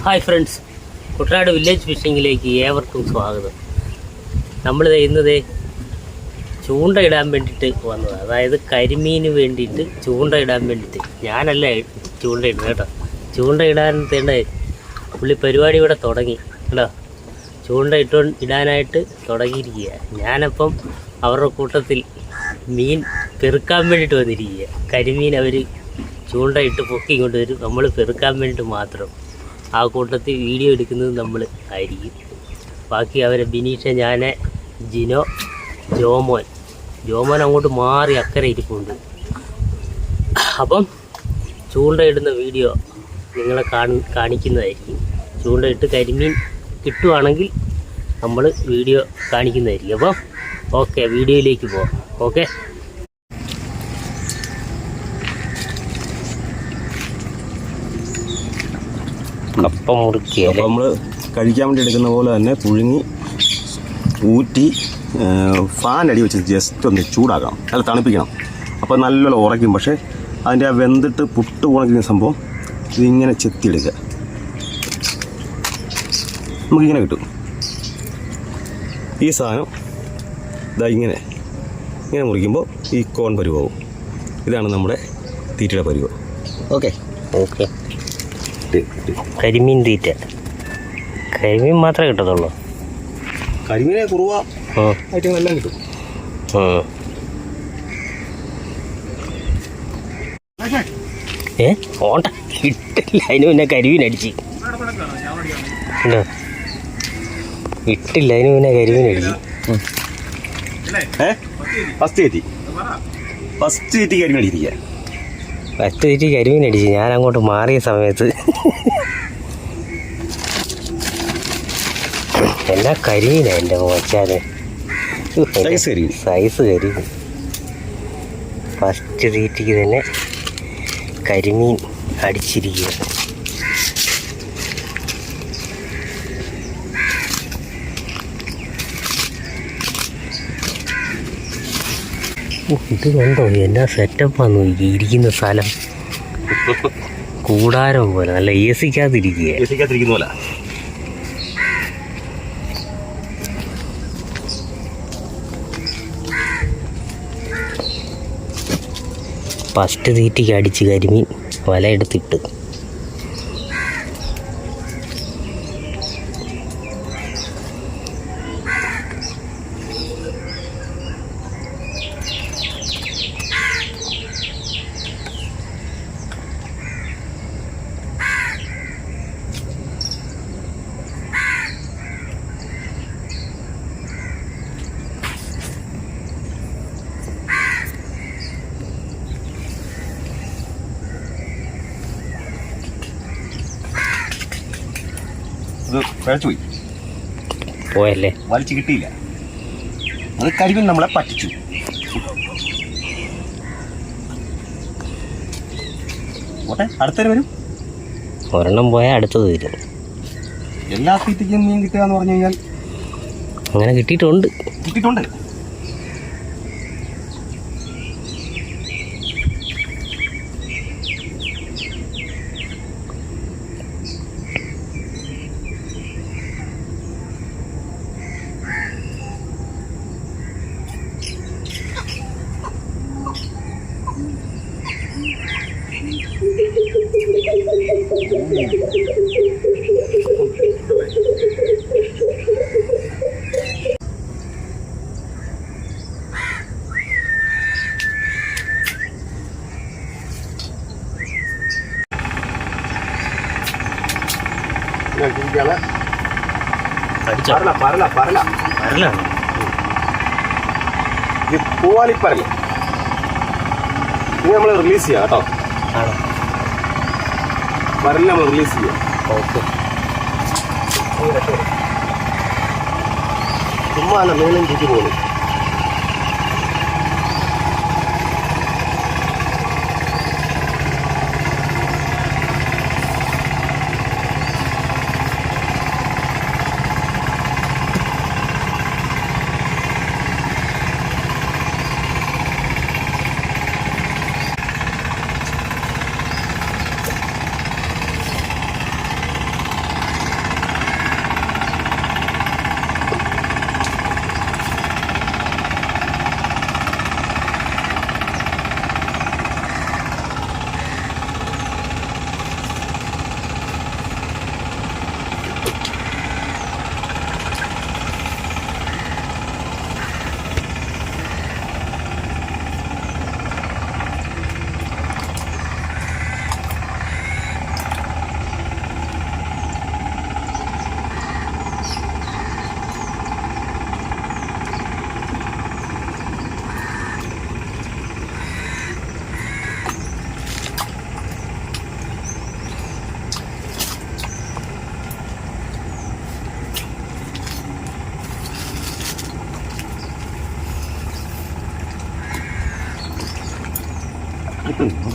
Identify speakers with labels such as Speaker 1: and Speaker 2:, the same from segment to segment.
Speaker 1: Hi friends. Kuttanad village ഫിഷിങ്ങിലേക്ക് ഏവർക്കും സ്വാഗതം. നമ്മൾ ചെയ്യുന്നത് ചൂണ്ട ഇടാൻ വേണ്ടിയിട്ട് വന്നത്. അതായത് കരിമീന് വേണ്ടിയിട്ട് ചൂണ്ടയിടാൻ വേണ്ടിയിട്ട്. ഞാനല്ല ചൂണ്ടയിടുന്നത് കേട്ടോ. ചൂണ്ട ഇടാൻ തേണ്ട പുള്ളി പരിപാടി ഇവിടെ തുടങ്ങി കേട്ടോ. ചൂണ്ട ഇട്ടോ ഇടാനായിട്ട് തുടങ്ങിയിരിക്കുക ഞാനപ്പം അവരുടെ കൂട്ടത്തിൽ മീൻ പെറുക്കാൻ വേണ്ടിയിട്ട് വന്നിരിക്കുക കരിമീൻ അവർ ചൂണ്ട ഇട്ട് പൊക്കി കൊണ്ടുവരും നമ്മൾ പെറുക്കാൻ വേണ്ടിയിട്ട് മാത്രം. ആ കൂട്ടത്തിൽ വീഡിയോ എടുക്കുന്നത് നമ്മൾ ആയിരിക്കും. ബാക്കി അവരെ ബിനീഷ ഞാൻ ജിനോ ജോമോൻ. ജോമോൻ അങ്ങോട്ട് മാറി അക്കരെ ഇരിപ്പുണ്ട്. അപ്പം ചൂണ്ടയിടുന്ന വീഡിയോ നിങ്ങളെ കാണി കാണിക്കുന്നതായിരിക്കും. ചൂണ്ടയിട്ട് കരിമീൻ കിട്ടുവാണെങ്കിൽ നമ്മൾ വീഡിയോ കാണിക്കുന്നതായിരിക്കും. അപ്പം ഓക്കെ വീഡിയോയിലേക്ക് പോവാം. ഓക്കെ? കപ്പ മുറുക്കിയ
Speaker 2: അപ്പോൾ നമ്മൾ കഴിക്കാൻ വേണ്ടി എടുക്കുന്ന പോലെ തന്നെ പുഴുങ്ങി ഊറ്റി ഫാൻ അടി വെച്ച് ജസ്റ്റ് ഒന്ന് ചൂടാക്കണം. അല്ല തണുപ്പിക്കണം. അപ്പോൾ നല്ലോണം ഉറയ്ക്കും. പക്ഷേ അതിന്റെ ആ വെന്തിട്ട് പുട്ട് ഉണക്കുന്ന സംഭവം ഇതിങ്ങനെ ചെത്തിയെടുക്കുക നമുക്കിങ്ങനെ കിട്ടും. ഈ സാധനം ഇതാ ഇങ്ങനെ. ഇങ്ങനെ മുറിക്കുമ്പോൾ ഈ കോൺ പരുവാവും. ഇതാണ് നമ്മുടെ തീറ്റയുടെ പരുവ്. ഓക്കെ.
Speaker 1: ഓക്കെ. കരിമീൻ തീറ്റ കരിമീൻ മാത്രമേ കിട്ടത്തുള്ളൂ.
Speaker 2: കരിമീനെ കുറുവ
Speaker 1: ആ.
Speaker 2: ഐറ്റങ്ങളെല്ലാം കിട്ടും.
Speaker 1: ഏ? ഓണ്ട ഇട്ടില്ല അതിന് പിന്നെ കരിമീൻ അടിച്ച്? ഇട്ടില്ല അതിന് പിന്നെ കരിമീൻ അടിച്ച്.
Speaker 2: ഫസ്റ്റ് എത്തി ഫസ്റ്റ് എത്തി കരിമീൻ
Speaker 1: തീറ്റി കരിമീൻ അടിച്ച്. ഞാൻ അങ്ങോട്ട് മാറിയ സമയത്ത് എന്നാ കരിയില്ല
Speaker 2: എന്റെ മോച്ചാൽ.
Speaker 1: സൈസ് കരി ഫസ്റ്റ് തീറ്റിക്ക് തന്നെ കരിമീൻ അടിച്ചിരിക്കുക. ഇത് കണ്ടോ? എന്നാ സെറ്റപ്പാന്ന് ഇരിക്കുന്ന സ്ഥലം. കൂടാരം പോലെ നല്ല എ സിക്കാതിരിക്കുക
Speaker 2: എ സിക്കാതിരിക്കുന്ന പോലെ
Speaker 1: ഫസ്റ്റ് തീറ്റിക്ക് അടിച്ച് കരിമീൻ വലയെടുത്തിട്ട്.
Speaker 2: ഇത് പിഴച്ചുപോയി
Speaker 1: പോയല്ലേ?
Speaker 2: വലിച്ചു കിട്ടിയില്ല. അത് കരിമീൻ നമ്മളെ പറ്റിച്ചു. ഓട്ടെ അടുത്തവരെ വരും.
Speaker 1: ഒരെണ്ണം പോയാൽ അടുത്തത് വരും
Speaker 2: എല്ലാ സീറ്റിക്കും മീൻ കിട്ടുക എന്ന് പറഞ്ഞു കഴിഞ്ഞാൽ
Speaker 1: അങ്ങനെ കിട്ടിയിട്ടുണ്ട്.
Speaker 2: കിട്ടിയിട്ടുണ്ട്.
Speaker 1: വരലാണ്
Speaker 2: ഇത് പൂവാലിപ്പരൽ ഇനി നമ്മൾ റിലീസ് ചെയ്യാം കേട്ടോ.
Speaker 1: ആണോ?
Speaker 2: പരലിൽ നമ്മൾ റിലീസ് ചെയ്യാം.
Speaker 1: ഓക്കെ.
Speaker 2: ചുമ്മാ അല്ല മീനും ചുറ്റി പോകുന്നു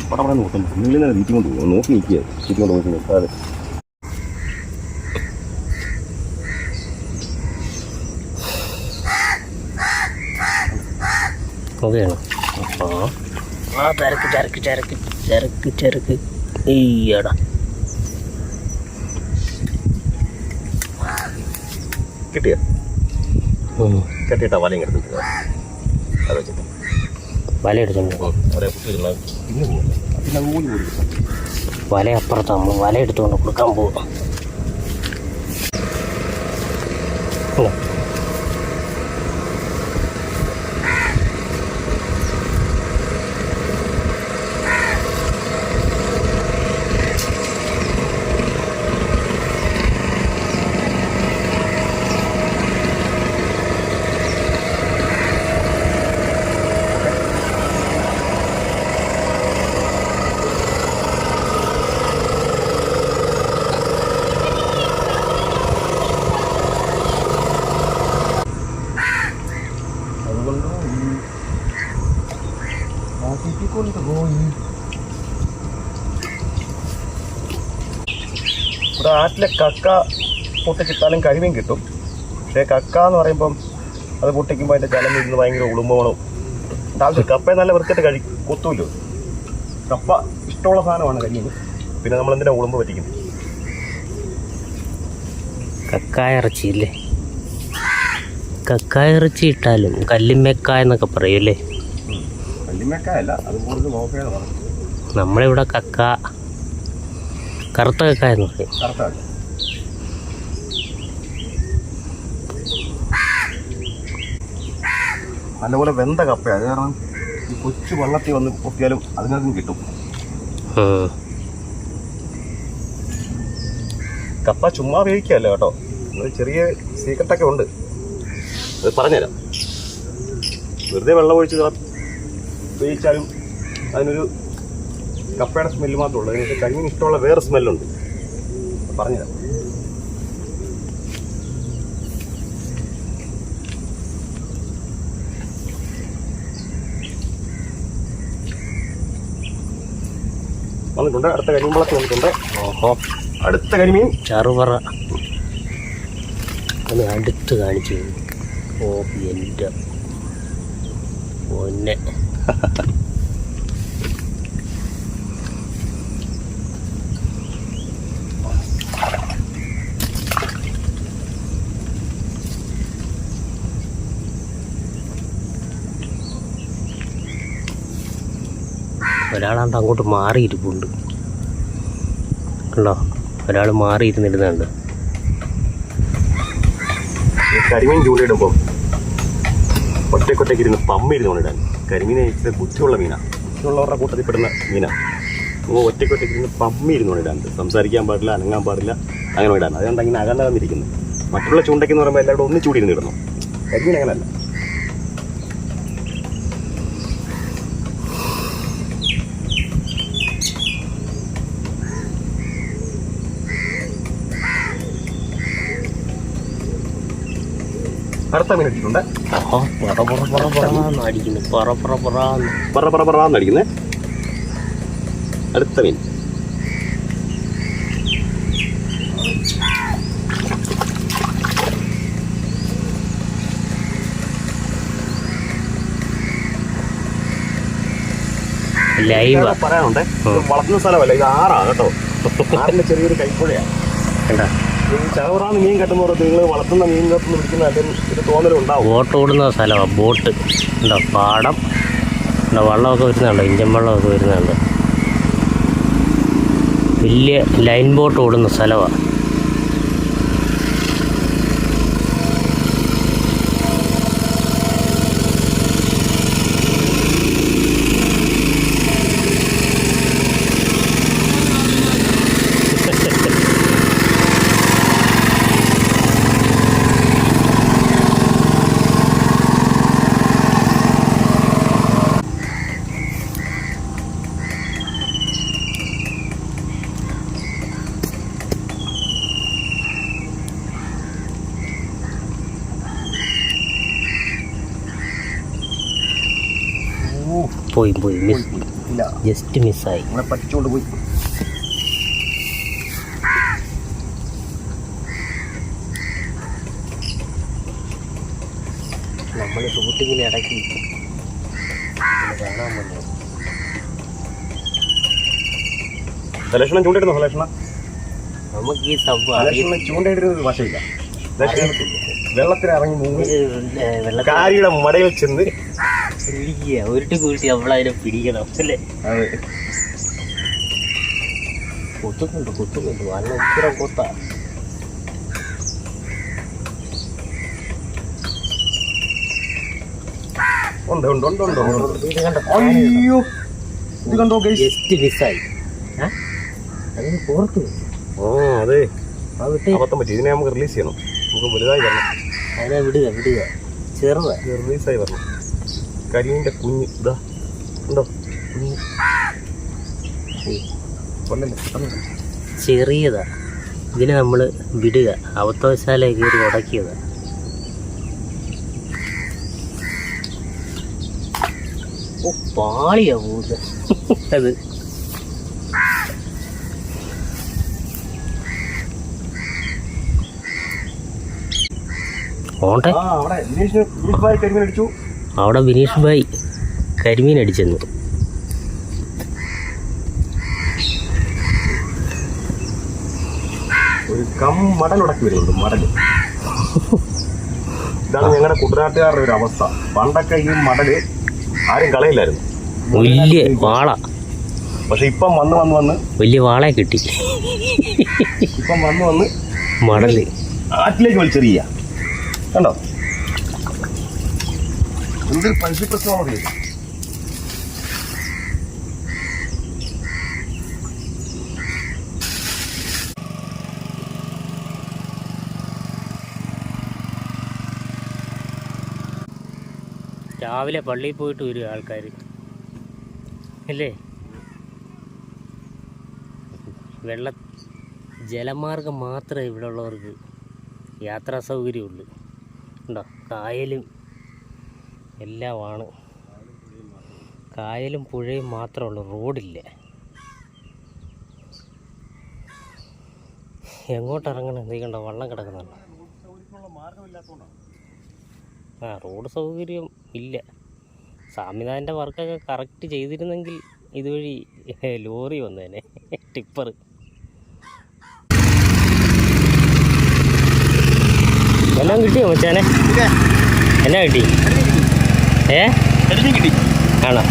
Speaker 2: പടപടെ നോക്കും മുന്നിൽ നിന്ന് വീട്ടിൽ കൊണ്ട് പോകും. നോക്കി നിൽക്കുക. വീട്ടിൽ കൊണ്ട് നോക്കി
Speaker 1: ഓക്കെയാണോ അപ്പോൾ ആ തിരക്ക് തിരക്ക് തിരക്ക് തിരക്ക് തിരക്ക് ഈയടാ
Speaker 2: കിട്ടിയോ? കെട്ടിയിട്ടാ വലയും കിടന്നിട്ട് അത് വെച്ചിട്ട്.
Speaker 1: വല എടുത്തോണ്ട് പോ.
Speaker 2: കുട്ടി ഇരുന്നാൽ പിന്നെ പോകില്ല പിന്നെ ഊരി ഊരി
Speaker 1: വല അപ്പുറത്ത് നമ്മൾ വല എടുത്തുകൊണ്ട് കൊടുക്കാൻ പോവാം ഓ.
Speaker 2: അതുകൊണ്ട് കൊണ്ടുപോയി ഇവിടെ കക്ക കക്ക പൊട്ടിച്ചിട്ടാലും കഴിവും കിട്ടും. പക്ഷേ കക്ക എന്ന് പറയുമ്പം അത് പൊട്ടിക്കുമ്പോൾ അതിന്റെ ജലം ഇരുന്ന് ഭയങ്കര ഉളുമ്പണം താല്പര്യം കപ്പയെ നല്ല വൃത്തിയായിട്ട് കഴി കൊത്തൂല്ലോ. കപ്പ ഇഷ്ടമുള്ള സാധനമാണ് കരിമീൻ. പിന്നെ നമ്മൾ എന്തിനാ ഉളുമ്പ് പറ്റിക്കുന്നത്?
Speaker 1: കക്കായ ഇറച്ചി ഇല്ലേ? കക്കായ ഇറച്ചി ഇട്ടാലും കല്ലിമ്മക്കായ എന്നൊക്കെ പറയൂലേ
Speaker 2: വല്യമ്മക്കായല്ല അത് കൂടുതൽ നോക്കിയാണ് പറഞ്ഞു
Speaker 1: നമ്മളിവിടെ കക്ക കറുത്ത കക്കായെന്ന് പറയും.
Speaker 2: കറക്റ്റാണ് നല്ലപോലെ വെന്ത കപ്പയാണ്. അത് കാരണം ഈ കൊച്ചു വെള്ളത്തിൽ വന്ന് പൊക്കിയാലും അതിനകത്തും കിട്ടും. കപ്പ ചുമ്മാ വേവിക്കുകയല്ല കേട്ടോ. ചെറിയ സീക്രട്ടൊക്കെ ഉണ്ട്. അത് പറഞ്ഞുതരാം. വെറുതെ വെള്ളം ഒഴിച്ച് വേവിച്ചാലും അതിനൊരു കപ്പയുടെ സ്മെല്ല് മാത്രമേ ഉള്ളൂ. അതിനകത്ത് കരിമീൻ ഇഷ്ടമുള്ള വേറെ സ്മെല്ലുണ്ട് പറഞ്ഞുതരാം. വന്നിട്ടുണ്ട്. അടുത്ത കരിമീൻവളത്ത് വന്നിട്ടുണ്ട്.
Speaker 1: ഓഹോ.
Speaker 2: അടുത്ത കരിമീൻ.
Speaker 1: ചറുപറ ഒന്ന് അടുത്ത് കാണിച്ചു. ഓ എന്റെ പൊന്നെ. ഒരാളാണ്ട് അങ്ങോട്ട് മാറിയിരിപ്പുണ്ട്. കണ്ടോ? ഒരാൾ മാറിയിരുന്നിരുന്നുണ്ട്.
Speaker 2: കരിമീൻ ചൂണ്ടിയിടുമ്പോൾ ഒറ്റക്കൊറ്റയ്ക്ക് ഇരുന്ന് പമ്മിരുന്ന് കൊണ്ടിടാൻ. കരിമീനെ ഇച്ചിരി ബുദ്ധിയുള്ള മീനാണ് ബുദ്ധിയുള്ളവരുടെ കൂട്ടത്തിൽ പെടുന്ന മീനാണ് അപ്പോൾ ഒറ്റക്കൊറ്റയ്ക്ക് ഇരുന്ന് പമ്മിരുന്ന് കൊണ്ടിടാൻ സംസാരിക്കാൻ പാടില്ല അനങ്ങാൻ പാടില്ല അങ്ങനെ ഇടാൻ അതുകൊണ്ട് അങ്ങനെ അകന്നകന്നിരിക്കുന്നു മറ്റുള്ള ചൂണ്ടയ്ക്ക് എന്ന് പറയുമ്പോൾ എല്ലാവരും ഒന്നിച്ചൂടി ഇടുന്നു കരിമീൻ അങ്ങനെയല്ല അടുത്ത മീൻ ഇട്ടിട്ടുണ്ട്.
Speaker 1: പറ പറ പറ പറന്ന് പറ പറ പറന്ന്.
Speaker 2: പറ പറ അടിക്കുന്നേ. അടുത്ത മീൻ.
Speaker 1: ലൈവ്.
Speaker 2: പറയാനുണ്ട് വളർത്തുന്ന സ്ഥലമല്ല ഇത് ആറാ കേട്ടോ. ആറിന്റെ ചെറിയൊരു കൈപ്പുഴയാണ്.
Speaker 1: കണ്ടാ
Speaker 2: ഈ മീൻ കെട്ടുമ്പോൾ നിങ്ങൾ വളർത്തുന്ന കെട്ടുന്ന പിടിക്കുന്ന അതിന് ഒരു തോന്നലുണ്ടാവും.
Speaker 1: ബോട്ട് ഓടുന്ന സ്ഥലമാണ് ബോട്ട്. ഉണ്ടോ പാടം? ഉണ്ടോ വെള്ളമൊക്കെ വരുന്നുണ്ട് ഇഞ്ചൻ വെള്ളമൊക്കെ വരുന്നുണ്ട് വലിയ ലൈൻ ബോട്ട് ഓടുന്ന സ്ഥലമാണ് പോയി പോയി. മിസ്
Speaker 2: ഇല്ല.
Speaker 1: ജസ്റ്റ് മിസ്സായി
Speaker 2: നമ്മളെ പറ്റിച്ചുകൊണ്ട് പോയി.
Speaker 1: നമ്മൾ ഷൂട്ടിങ്ങിന് ഇടയ്ക്ക് കാണാൻ വന്നു.
Speaker 2: ലക്ഷണം ചൂണ്ടിടുന്നു ലക്ഷണം
Speaker 1: നമുക്ക് ഈ സംഭവം
Speaker 2: ചൂണ്ടയിടുന്നത് ഭാഷയില്ല ലക്ഷണം വെള്ളത്തിൽ ഇറങ്ങി
Speaker 1: മൂന്ന്
Speaker 2: കാരിയുടെ മടയിൽ ചെന്ന്
Speaker 1: ഉരുട്ടി കൂട്ടി നമ്മളതിനെ പിടിക്കണം അല്ലേ? കൊത്തുന്നുണ്ട് കൊത്തുന്നുണ്ട്. നല്ല ഉത്തരം കൊത്ത.
Speaker 2: ഉണ്ട് ഉണ്ട് ഉണ്ട് ഉണ്ട് അയ്യോ. ഇത് കണ്ടോ
Speaker 1: ജസ്റ്റ് മിസ്സായി അതിന് പുറത്ത്
Speaker 2: ആ അതെ. അബദ്ധം പറ്റി. ഇതിനെ നമുക്ക് റിലീസ് ചെയ്യണം. നമുക്ക് വലുതായി വരണം.
Speaker 1: അതിനെ വിടുക വിടുക. ചെറുതാ
Speaker 2: ഇത് റിലീസായി വരണം. കരിമീന്റെ കുഞ്ഞ്. ഇതാ. ഉണ്ടോ? കുഞ്ഞ്.
Speaker 1: ചെറിയതാ. ഇതിനെ നമ്മൾ വിടുക. അവത്തവശാല കയറി ഉടക്കിയതാ. ഓ പാളിയാ പോകുന്നത് അത്. ഓട്ടെ
Speaker 2: ആ അവിടെ ദിനേശ് ഭായി കരിമീൻ അടിച്ചു.
Speaker 1: അവിടെ ബിനീഷ് ഭായ് കരിമീൻ അടിച്ചെന്നു
Speaker 2: ഒരു കം മടൽ ഉടക്കി വരുന്നുണ്ട് മടൽ. ഇതാണ് ഞങ്ങളുടെ കുട്ടനാട്ടുകാരുടെ ഒരു അവസ്ഥ. പണ്ടൊക്കെ ഈ മടൽ ആരും കളയില്ലായിരുന്നു.
Speaker 1: വലിയ വാള.
Speaker 2: പക്ഷെ ഇപ്പം വന്ന് വന്ന് വന്ന്
Speaker 1: വലിയ വാളയെ കിട്ടി.
Speaker 2: ഇപ്പം വന്ന് വന്ന്
Speaker 1: മടൽ.
Speaker 2: ആറ്റിലേക്ക് വലിച്ചെറിയ കണ്ടോ? എന്തൊരു പരിസ്ഥിതി പ്രശ്നമാണ് ഇത്.
Speaker 1: രാവിലെ പള്ളിയിൽ പോയിട്ട് വരും ആൾക്കാർ അല്ലേ? വെള്ള ജലമാർഗം മാത്രമേ ഇവിടെ ഉള്ളവർക്ക് യാത്രാ സൗകര്യമുള്ളൂ. ഉണ്ടോ? കായലും എല്ലാമാണ്. കായലും പുഴയും മാത്രമേ ഉള്ളൂ. റോഡില്ല. എങ്ങോട്ട് ഇറങ്ങണം? നീ കണ്ടോ വള്ളം കിടക്കുന്നുണ്ട്. ആ റോഡ് സൗകര്യം ഇല്ല. സാമിനാഥന്റെ വർക്കൊക്കെ കറക്റ്റ് ചെയ്തിരുന്നെങ്കിൽ ഇതുവഴി ലോറി വന്നേനെ. ടിപ്പർ എല്ലാം കിട്ടിയോ മച്ചാനെ? എന്നാ കിട്ടി? ഏ?
Speaker 2: കിട്ടി.
Speaker 1: ആണോ?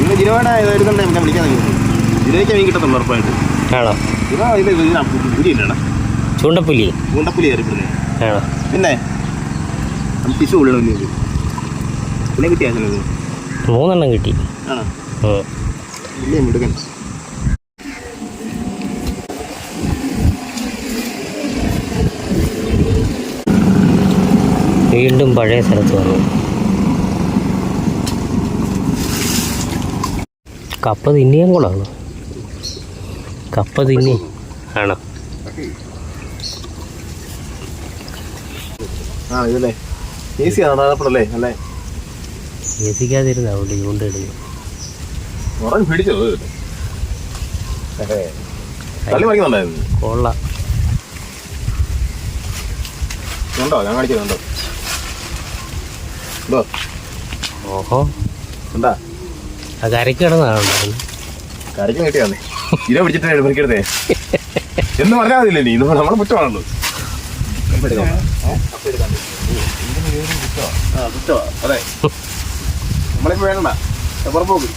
Speaker 2: ഇന്ന് ജിരോയുടെ വരുന്നുണ്ട് ഞാൻ വിളിക്കാൻ ജിരോയ്ക്ക് മീൻ കിട്ടത്തുള്ളൂ ഉറപ്പായിട്ട്.
Speaker 1: ആണോ?
Speaker 2: ജിരോ ഇത് പുലിയില്ലടാ
Speaker 1: ചൂണ്ടപ്പുലി? ആണോ?
Speaker 2: പിന്നെ കിട്ടിയാ
Speaker 1: മൂന്നെണ്ണം കിട്ടി.
Speaker 2: ആണോ?
Speaker 1: ഉം.
Speaker 2: ഇല്ലേ മിടുക്കൻ.
Speaker 1: വീണ്ടും പഴയ സ്ഥലത്ത് വന്നു. കപ്പ തിന്നിയും കൂടാണ് കപ്പ തിന്നി ആണോ
Speaker 2: ആ ഇതല്ലേ. അല്ലേ?
Speaker 1: അല്ലേ? അവിടെ കൊള്ള.
Speaker 2: ഉണ്ടോ? ഞാൻ കാണിക്കുന്നുണ്ടോ
Speaker 1: ഓഹോ.
Speaker 2: ഉണ്ടാ?
Speaker 1: ആ കരയ്ക്ക് കിടന്നാണ്
Speaker 2: കരയ്ക്ക് കിട്ടിയാന്നേ ഇര പിടിച്ചിട്ട് മറിക്കരുതേ എന്ന് പറഞ്ഞാൽ മതില്ലേ നീ? ഇത് നമ്മളെ കുറ്റമാണല്ലോ. ആ കുറ്റമാ അതെ നമ്മളിപ്പോ വേണ്ട പുറപ്പോക്ക്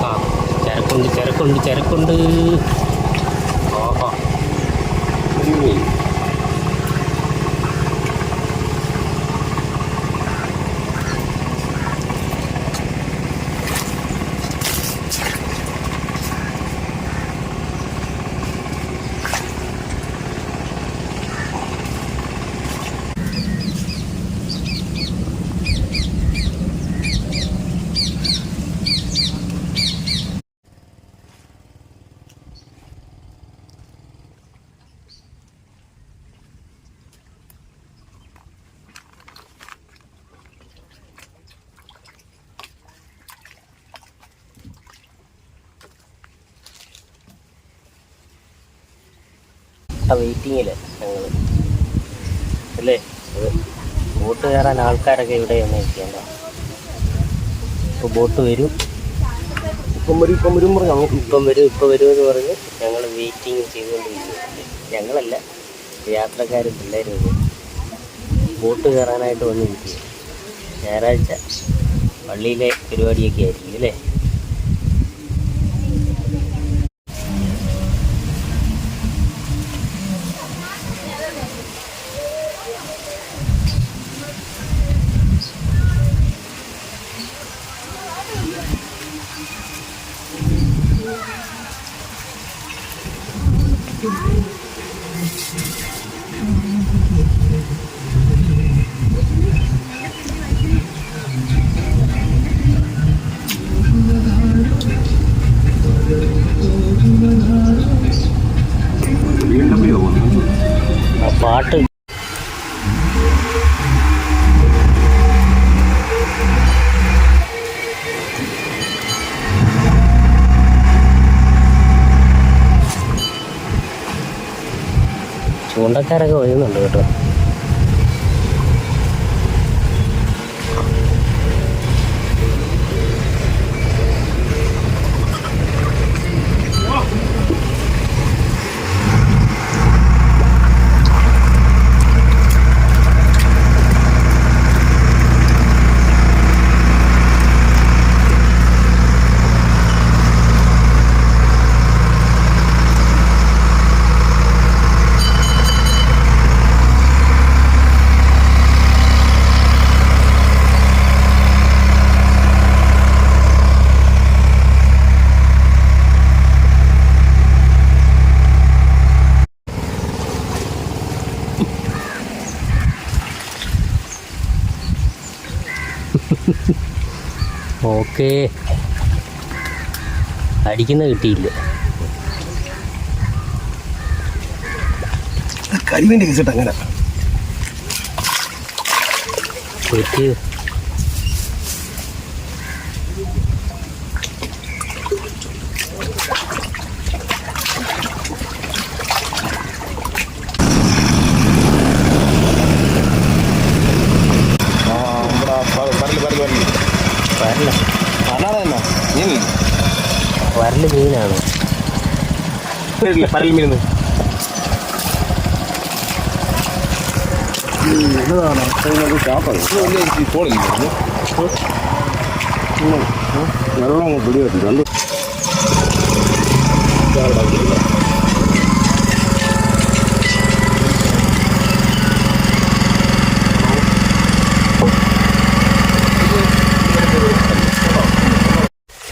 Speaker 1: ആ ചരക്കുണ്ട് ചരക്കുണ്ട് ചരക്കുണ്ട്. കട്ട വെയിറ്റിങ്ങിൽ ഞങ്ങൾ അല്ലേ? ബോട്ട് കയറാൻ ആൾക്കാരൊക്കെ ഇവിടെയാണ് ഇരിക്കേണ്ട ഇപ്പോൾ ബോട്ട് വരും.
Speaker 2: ഇപ്പം വരും ഇപ്പം വരും പറഞ്ഞു
Speaker 1: ഇപ്പം വരും ഇപ്പം വരും എന്ന് പറഞ്ഞ് ഞങ്ങൾ വെയിറ്റിംഗ് ചെയ്തുകൊണ്ടിരിക്കുകയാണ്. ഞങ്ങളല്ല യാത്രക്കാരും പിള്ളേരും ബോട്ട് കയറാനായിട്ട് വന്നിരിക്കുക ഞായറാഴ്ച പള്ളിയിലെ പരിപാടിയൊക്കെ ആയിരിക്കും അല്ലേ?
Speaker 2: വീണ്ടും
Speaker 1: ചൂണ്ടക്കാരൊക്കെ വരുന്നുണ്ട് കേട്ടോ. ഓക്കേ അടിക്കുന്ന കിട്ടിയില്ല.
Speaker 2: കരിമീന്റെ കേസിട്ട് അങ്ങനെ
Speaker 1: തെറ്റ് വരല വരൽ മീനാണ്
Speaker 2: പരൽ മീൻ വെള്ളം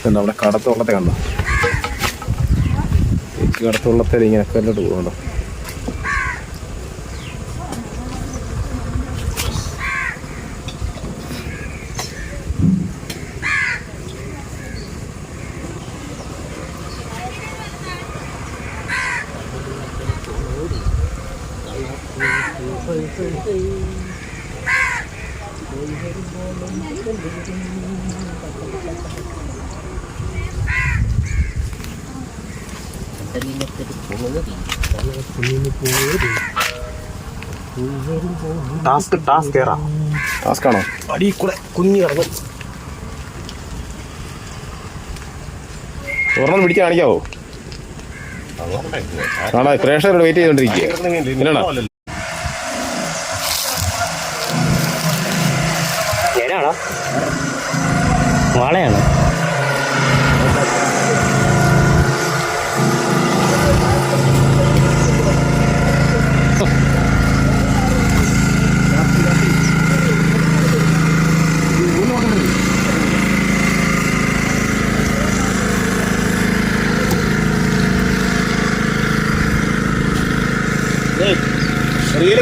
Speaker 3: നമ്മുടെ കടത്തുള്ളത്തെ കണ്ടോ? കടത്തുള്ളത്തിൽ ഇങ്ങനെ കല്ലിട്ട് പോകുന്നുണ്ടോ
Speaker 2: ടാസ്ക് ടാസ്ക് കയറാം
Speaker 3: ടാസ്ക് ആണോ?
Speaker 2: അടി കൂടെ കുഞ്ഞു കിടക്കും
Speaker 3: ഒരെണ്ണം പിടിച്ച് കാണിക്കാവോ? ആണോ പ്രേക്ഷകരോട് വെയിറ്റ് ചെയ്തോണ്ടിരിക്കുക
Speaker 1: വാളയാണോ?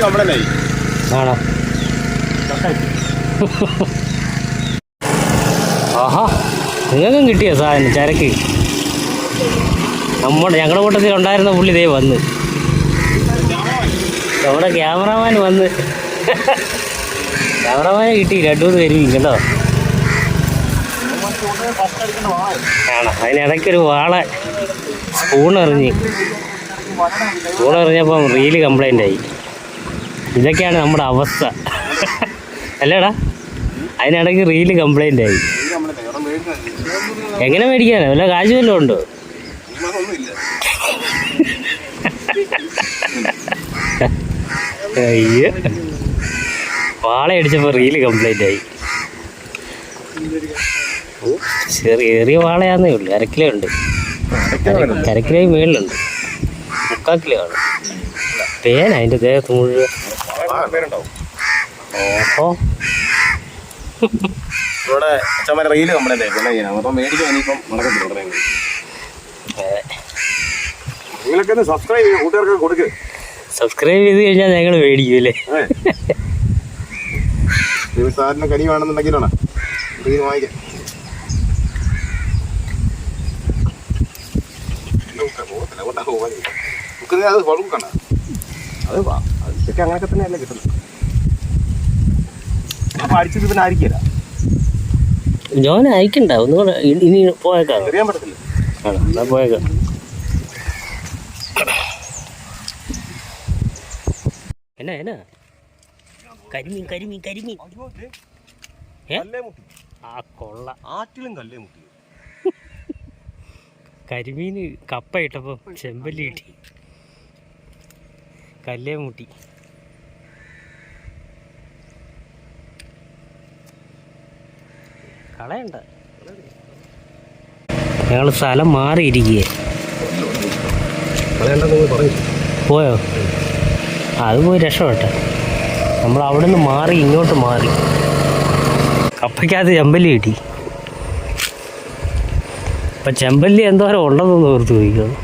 Speaker 3: കംപ്ലൈന്റ്
Speaker 1: ആണോ? ആഹാ കിട്ടിയോ സാധനം ചരക്ക്? നമ്മുടെ ഞങ്ങളുടെ കൂട്ടത്തിൽ ഉണ്ടായിരുന്ന പുള്ളി ദേ വന്ന്. നമ്മുടെ ക്യാമറമാൻ വന്ന്. ക്യാമറമാനെ കിട്ടി രണ്ടു മൂന്ന് പേരും കേട്ടോ. ആണോ അതിനിടയ്ക്കൊരു വാള സ്പൂൺ എറിഞ്ഞ്. ചൂണ്ട പറഞ്ഞപ്പം റീൽ കംപ്ലൈന്റ് ആയി. ഇതൊക്കെയാണ് നമ്മുടെ അവസ്ഥ. അല്ലേടാ? അതിനിടയ്ക്ക് റീൽ കംപ്ലൈന്റ് ആയി. എങ്ങനെ മേടിക്കാനോ? വല്ല കാശു വല്ലതും ഉണ്ടോ? അയ്യോ. വാളയടിച്ചപ്പോൾ റീൽ കംപ്ലൈന്റ് ആയി. ചെറിയ ചെറിയ വാളയാന്നേ ഉള്ളൂ. അരക്കിലേ ഉണ്ട് അരക്കിലോ മേളിലുണ്ട്. മുക്കാൽ കിലോ ആണ് പേന അതിന്റെ ദേഹത്ത് മുഴുവൻ. ഓഹോ.
Speaker 3: ഇവിടെ അച്ഛന്മാരെ റീൽ കംപ്ലൈന്റ് ആയി. പിന്നെ ചെയ്യാം അപ്പം മേടിക്കാൻ ഇനിയിപ്പം നടക്കത്തില്ല ഉടനെ നിങ്ങളൊക്കെ ഒന്ന് സബ്സ്ക്രൈബ് ചെയ്യുക കൂട്ടുകാർക്ക്
Speaker 1: സബ്സ്ക്രൈബ് ചെയ്ത് കഴിഞ്ഞാൽ ഞങ്ങൾ മേടിക്കൂലേ
Speaker 3: സാറിന് കനി വേണമെന്നുണ്ടെങ്കിലാണ്. റീൽ വാങ്ങിക്കാം. പോകത്തില്ല. കൊണ്ടാ പോകാൻ ബുക്കുന്നത് അത് അത് വാ. അത് ഇതൊക്കെ അങ്ങനെയൊക്കെ തന്നെയല്ലേ കിട്ടുന്നത്. അപ്പൊ അടിച്ചത് പിന്നെ ആയിരിക്കില്ല.
Speaker 1: ജോൻ അയക്കണ്ട ഒന്നും കൂടെ ഇനി പോയേക്കാം.
Speaker 3: അറിയാൻ പറ്റത്തില്ല.
Speaker 1: ആണോ എന്നാ പോയേക്കാം. എന്നാ എന്നാ? കരിമീൻ കരിമീൻ കരിമീൻ. ഏ?
Speaker 3: കല്ലേ മുട്ടി
Speaker 1: ആ കൊള്ള.
Speaker 3: ആറ്റിലും കല്ലേ മുട്ടി
Speaker 1: കരിമീൻ കപ്പ ഇട്ടപ്പോ ചെമ്പല്ലി കിട്ടി. കല്ലേ മൂട്ടി കളയണ്ട. ഞങ്ങൾ സ്ഥലം
Speaker 3: മാറിയിരിക്കുകയെ
Speaker 1: പോയോ? അത് പോയി രക്ഷപ്പെട്ടെ. നമ്മൾ അവിടെ നിന്ന് മാറി ഇങ്ങോട്ട് മാറി. കപ്പയ്ക്കകത്ത് ചെമ്പല്ലി കിട്ടി. അപ്പം ചെമ്പല്ലി എന്തോരം ഉണ്ടെന്നൊന്ന് ഓർത്ത് ചോദിക്കുന്നു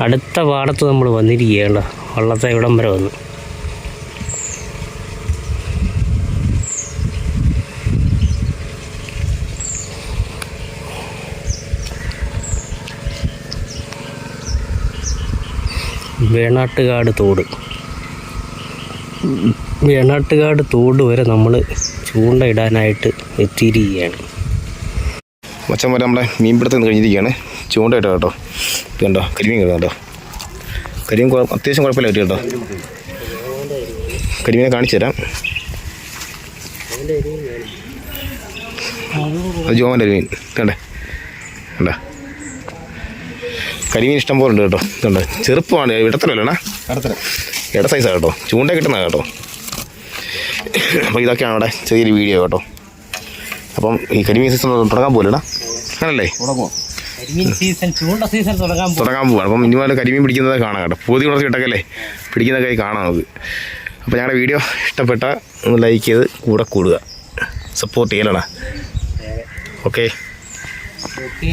Speaker 1: അടുത്ത പാടത്ത് നമ്മൾ വന്നിരിക്കുകയാണ്. വള്ളത്തെ ഇവിടം വരെ വന്നു. വേണാട്ടുകാട് തോട്. വേണാട്ടുകാട് തോട് വരെ നമ്മൾ ചൂണ്ട ചൂണ്ടയിടാനായിട്ട് എത്തിയിരിക്കുകയാണ്.
Speaker 3: മച്ചന്മാരെ നമ്മുടെ മീൻപിടുത്തം കഴിഞ്ഞിരിക്കുകയാണ്. ചൂണ്ടയിട്ടോ കേട്ടോ. ഇത് കണ്ടോ കരിമീൻ കിട്ടും കേട്ടോ. കരിമീൻ അത്യാവശ്യം കുഴപ്പമില്ല കിട്ടി കേട്ടോ? കരിമീനെ കാണിച്ചു തരാം. അത് ജോമന്റെ കരിമീൻ. കണ്ടേ കണ്ട കരിമീൻ ഇഷ്ടം പോലെ ഉണ്ട് കേട്ടോ. ഇതുണ്ട്? ചെറുപ്പമാണ് ഇടത്തലല്ലേണ ഇട സൈസാണ് കേട്ടോ. ചൂണ്ട കിട്ടുന്ന കേട്ടോ. അപ്പോൾ ഇതൊക്കെയാണ് അവിടെ ചെറിയൊരു വീഡിയോ കേട്ടോ. അപ്പം ഈ കരിമീൻ സീസൺ തുടങ്ങാൻ പോലെടാ ആണല്ലേ
Speaker 1: സീസൺ
Speaker 3: തുടങ്ങാൻ പോവാണ് അപ്പം ഇനി മുതൽ കരിമീൻ പിടിക്കുന്നത് കാണാം കേട്ടോ. പൂതി കുറച്ച് കിട്ടക്കല്ലേ? പിടിക്കുന്നതൊക്കെ കാണാം നമുക്ക് അപ്പോൾ ഞങ്ങളുടെ വീഡിയോ ഇഷ്ടപ്പെട്ട ഒന്ന് ലൈക്ക് ചെയ്ത് കൂടെ കൂടുക. സപ്പോർട്ട് ചെയ്യലടാ. Okay
Speaker 1: okay